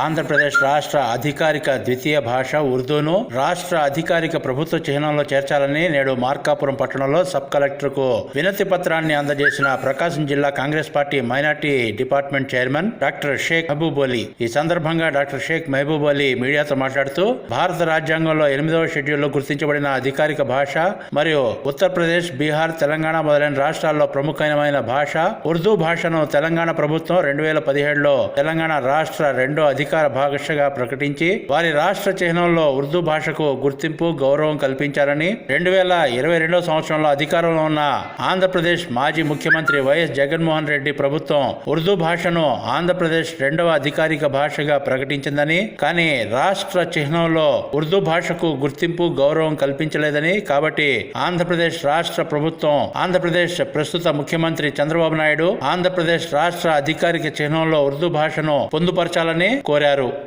ఆంధ్రప్రదేశ్ రాష్ట్ర అధికారిక ద్వితీయ భాష ఉర్దూను రాష్ట్ర అధికారిక ప్రభుత్వ చిహ్నంలో చేర్చాలని నేడు మార్కాపురం పట్టణంలో సబ్ కలెక్టర్కు వినతి పత్రాన్ని అందజేసిన ప్రకాశం జిల్లా Congress party minority department chairman doctor Sheikh Mahaboob Ali. ఈ సందర్భంగా డాక్టర్ షేక్ మహబూబ్ అలీ మీడియాతో మాట్లాడుతూ భారత రాజ్యాంగంలో ఎనిమిదవ షెడ్యూల్లో గుర్తించబడిన అధికారిక భాష మరియు ఉత్తరప్రదేశ్ బీహార్ తెలంగాణ మొదలైన రాష్ట్రాల్లో ప్రముఖమైన భాష ఉర్దూ భాషను తెలంగాణ ప్రభుత్వం రెండు వేల పదిహేడులో తెలంగాణ రాష్ట్ర రెండో అధికార భాషగా ప్రకటించి వారి రాష్ట్ర చిహ్నంలో ఉర్దూ భాషకు గుర్తింపు గౌరవం కల్పించారని రెండు వేల ఇరవై రెండో సంవత్సరంలో అధికారంలో ఉన్న ఆంధ్రప్రదేశ్ మాజీ ముఖ్యమంత్రి వైఎస్ జగన్మోహన్ రెడ్డి ప్రభుత్వం ఉర్దూ భాషను ఆంధ్రప్రదేశ్ రెండవ అధికారిక భాషగా ప్రకటించిందని కానీ రాష్ట్ర చిహ్నంలో ఉర్దూ భాషకు గుర్తింపు గౌరవం కల్పించలేదని కాబట్టి ఆంధ్రప్రదేశ్ రాష్ట్ర ప్రభుత్వం ఆంధ్రప్రదేశ్ ప్రస్తుత ముఖ్యమంత్రి చంద్రబాబు నాయుడు ఆంధ్రప్రదేశ్ రాష్ట్ర అధికారిక చిహ్నంలో ఉర్దూ భాషను పొందుపరచాలని కోరారు.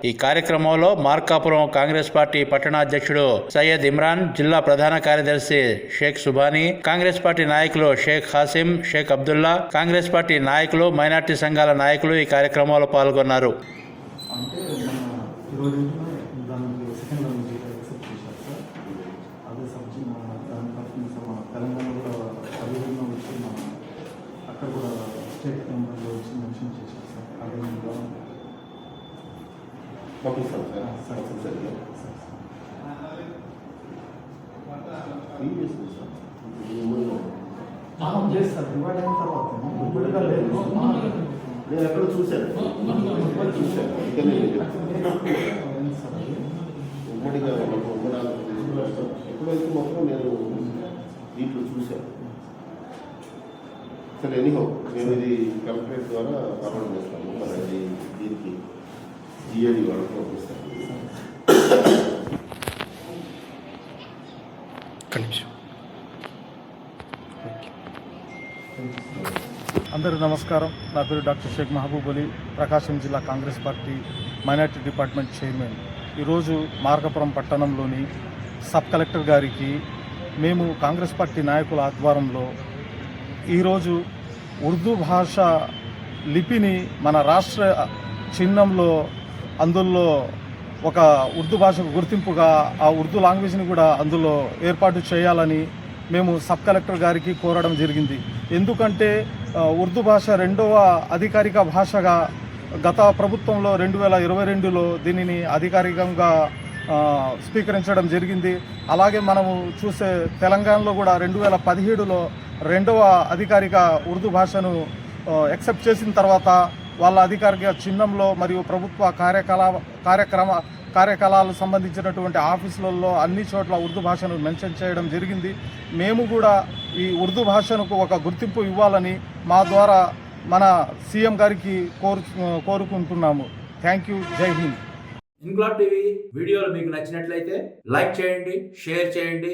ఈ కార్యక్రమంలో మార్కాపురం కాంగ్రెస్ పార్టీ పట్టణాధ్యక్షుడు సయ్యద్ ఇమ్రాన్ జిల్లా ప్రధాన కార్యదర్శి షేక్ సుబానీ కాంగ్రెస్ పార్టీ నాయకులు షేక్ హాసిం షేక్ అబ్దుల్లా కాంగ్రెస్ పార్టీ నాయకులు మైనార్టీ సంఘాల నాయకులు ఈ కార్యక్రమంలో పాల్గొన్నారు. అంటే మన ఇరవై రెండున దానికి సెకండ్ నుంచి యాక్సెప్ట్ చేశారు సార్ అదే సబ్జెక్ట్ మన దాని పట్ల సార్ మన తెలంగాణ కూడా పదిహేను వచ్చి మన అక్కడ కూడా స్టేట్ మెంబర్లో వచ్చి మెన్షన్ చేశారు సార్ అదే ఇంకా పంపిస్తాం సార్ సార్ సార్ మనం చేస్తారు డివైడ్ అయిన తర్వాత ఇప్పటిగా లేదు. నేను ఎక్కడ చూశాను? చూశాను. ఉమ్మడిగా మనకు ఉమ్మడి ఆంధ్రప్రదేశ్ రాష్ట్రం ఎప్పుడైతే మాత్రం నేను దీంట్లో చూశాను. సరే ఎనీహో మేము ఇది కంప్లైంట్ ద్వారా ఫార్వర్డ్ చేస్తాము మరి అది దీనికి వాళ్ళకి పంపిస్తాము అందరికీ నమస్కారం. నా పేరు డాక్టర్ షేక్ మహబూబ్ అలీ ప్రకాశం జిల్లా Congress party minority department chairman. ఈరోజు మార్గపురం పట్టణంలోని సబ్ కలెక్టర్ గారికి మేము కాంగ్రెస్ పార్టీ నాయకుల ఆధ్వర్యంలో ఈరోజు ఉర్దూ భాష లిపిని మన రాష్ట్ర చిహ్నంలో అందులో ఒక ఉర్దూ భాషకు గుర్తింపుగా ఆ ఉర్దూ లాంగ్వేజ్ని కూడా అందులో ఏర్పాటు చేయాలని మేము సబ్ కలెక్టర్ గారికి కోరడం జరిగింది. ఎందుకంటే ఉర్దూ భాష రెండవ అధికారిక భాషగా గత ప్రభుత్వంలో రెండు వేల ఇరవై రెండులో దీనిని అధికారికంగా స్వీకరించడం జరిగింది. అలాగే మనము చూసే తెలంగాణలో కూడా రెండు వేల పదిహేడులో రెండవ అధికారిక ఉర్దూ భాషను ఎక్సెప్ట్ చేసిన తర్వాత వాళ్ళ అధికారిక చిహ్నంలో మరియు ప్రభుత్వ కార్యకలా కార్యక్రమ కార్యకలాలకు సంబంధించినటువంటి ఆఫీసులలో అన్ని చోట్ల ఉర్దూ భాషను మెన్షన్ చేయడం జరిగింది. మేము కూడా ఈ ఉర్దూ భాషను ఒక గుర్తింపు ఇవ్వాలని మా ద్వారా మన సీఎం గారికి కోరు కోరుకుంటున్నాము. Thank you. జై హింద్. ఇంక్లాబ్ టీవీ వీడియోలు మీకు నచ్చినట్లయితే లైక్ చేయండి షేర్ చేయండి